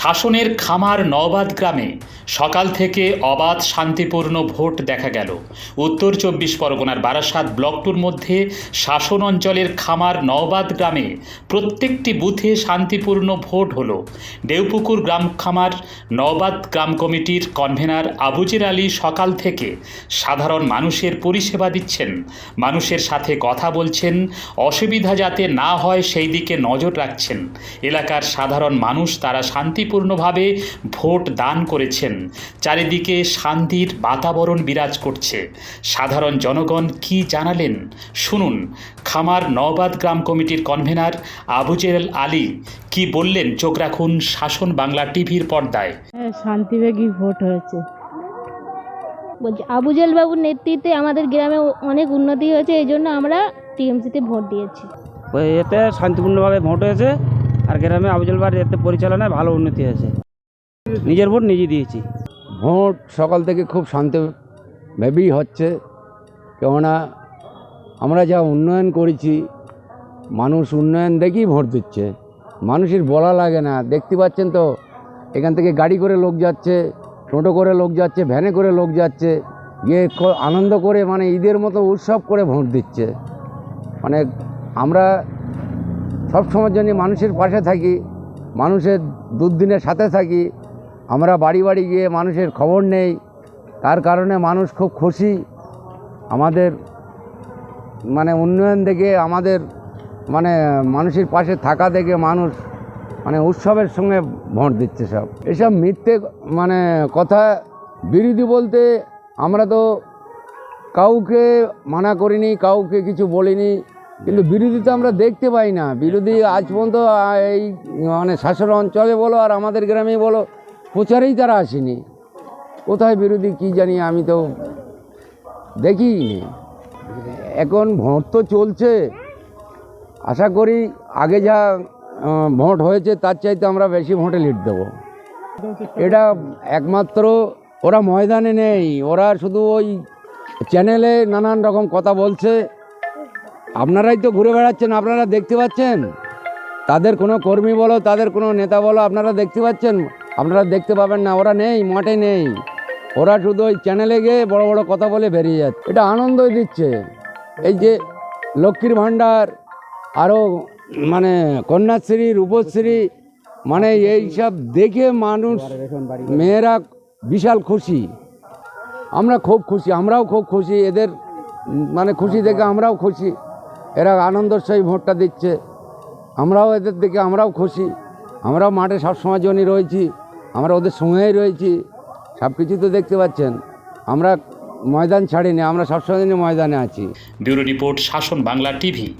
শাসনের খামার নওবাদ গ্রামে সকাল থেকে অবাধ শান্তিপূর্ণ ভোট দেখা গেল। উত্তর চব্বিশ পরগনার বারাসাত ব্লকটুর মধ্যে শাসন অঞ্চলের খামার নওবাদ গ্রামে প্রত্যেকটি বুথে শান্তিপূর্ণ ভোট হলো। দেওপুকুর গ্রাম খামার নওবাদ গ্রাম কমিটির কনভেনার আবুজির আলী সকাল থেকে সাধারণ মানুষের পরিষেবা দিচ্ছেন। মানুষের সাথে কথা বলছেন, অসুবিধা যাতে না হয় সেই দিকে নজর রাখছেন। এলাকার সাধারণ মানুষ তারা শান্তিপূর্ণভাবে ভোট দান করেছেন। চারিদিকে শান্তির বাতাবরণ বিরাজ করছে। সাধারণ জনগণ কি জানালেন? শুনুন খামার নওবাদ গ্রাম কমিটির কনভেনার আবুজের আলী কি বললেন? চোখ রাখুন শাসন বাংলা টিভির পর্দায়। হ্যাঁ শান্তিবেগী ভোট হয়েছে। বলছি আবুজেল বাবুর নেতৃত্বে আমাদের গ্রামে অনেক উন্নতি হয়েছে এই জন্য আমরা টিএমসিতে ভোট দিয়েছি। এতে শান্তিপূর্ণভাবে ভোট হয়েছে। আর গ্রামে আবুজলবার এতে পরিচালনায় ভালো উন্নতি হয়েছে। নিজের ভোট নিজে দিয়েছি। ভোট সকাল থেকে খুব শান্তভাবেই হচ্ছে, কেননা আমরা যা উন্নয়ন করেছি, মানুষ উন্নয়ন দেখেই ভোট দিচ্ছে। মানুষের বলা লাগে না। দেখতে পাচ্ছেন তো, এখান থেকে গাড়ি করে লোক যাচ্ছে, টোটো করে লোক যাচ্ছে, ভ্যানে করে লোক যাচ্ছে গিয়ে আনন্দ করে মানে ঈদের মতো উৎসব করে ভোট দিচ্ছে। মানে আমরা সব সময়ের জন্য মানুষের পাশে থাকি, মানুষের দুর্দিনের সাথে থাকি, আমরা বাড়ি বাড়ি গিয়ে মানুষের খবর নেই, তার কারণে মানুষ খুব খুশি। আমাদের মানে উন্নয়ন দেখে আমাদের মানে মানুষের পাশে থাকা দেখে মানুষ মানে উৎসবের সঙ্গে ভোট দিচ্ছে সব। এসব মিথ্যে মানে কথা বিরোধী বলতে আমরা তো কাউকে মানা করিনি, কাউকে কিছু বলিনি। কিন্তু বিরোধী তো আমরা দেখতে পাই না। বিরোধী আজ পর্যন্ত এই মানে শাসন অঞ্চলে বলো আর আমাদের গ্রামে বলো প্রচারেই তারা আসেনি। কোথায় বিরোধী কি জানি আমি তো দেখিনি। এখন ভোট তো চলছে। আশা করি আগে যা ভোট হয়েছে তার চাইতে আমরা বেশি ভোটে লিড দেবো। এটা একমাত্র ওরা ময়দানে নেই। ওরা শুধু ওই চ্যানেলে নানান রকম কথা বলছে। আপনারাই তো ঘুরে বেড়াচ্ছেন, আপনারা দেখতে পাচ্ছেন? তাদের কোনো কর্মী বলো, তাদের কোনো নেতা বলো, আপনারা দেখতে পাচ্ছেন? আপনারা দেখতে পাবেন না, ওরা নেই, মাঠে নেই। ওরা শুধু ওই চ্যানেলে গিয়ে বড় বড় কথা বলে বেরিয়ে যাচ্ছে। এটা আনন্দই দিচ্ছে। এই যে লক্ষ্মীর ভাণ্ডার আরও মানে কন্যাশ্রী, রূপশ্রী মানে এই সব দেখে মানুষ মেয়েরা বিশাল খুশি। আমরা খুব খুশি, আমরাও খুব খুশি, এদের মানে খুশি দেখে আমরাও খুশি। এরা আনন্দের সহিত ভোটটা দিচ্ছে। আমরাও এদের দিকে, আমরাও খুশি। আমরাও মাঠে সবসময় জনই রয়েছি। আমরা ওদের সঙ্গেই রয়েছি। সব কিছু তো দেখতে পাচ্ছেন। আমরা ময়দান ছাড়িনি, আমরা সবসময় ময়দানে আছি। ব্যুরো রিপোর্ট, শাসন বাংলা টিভি।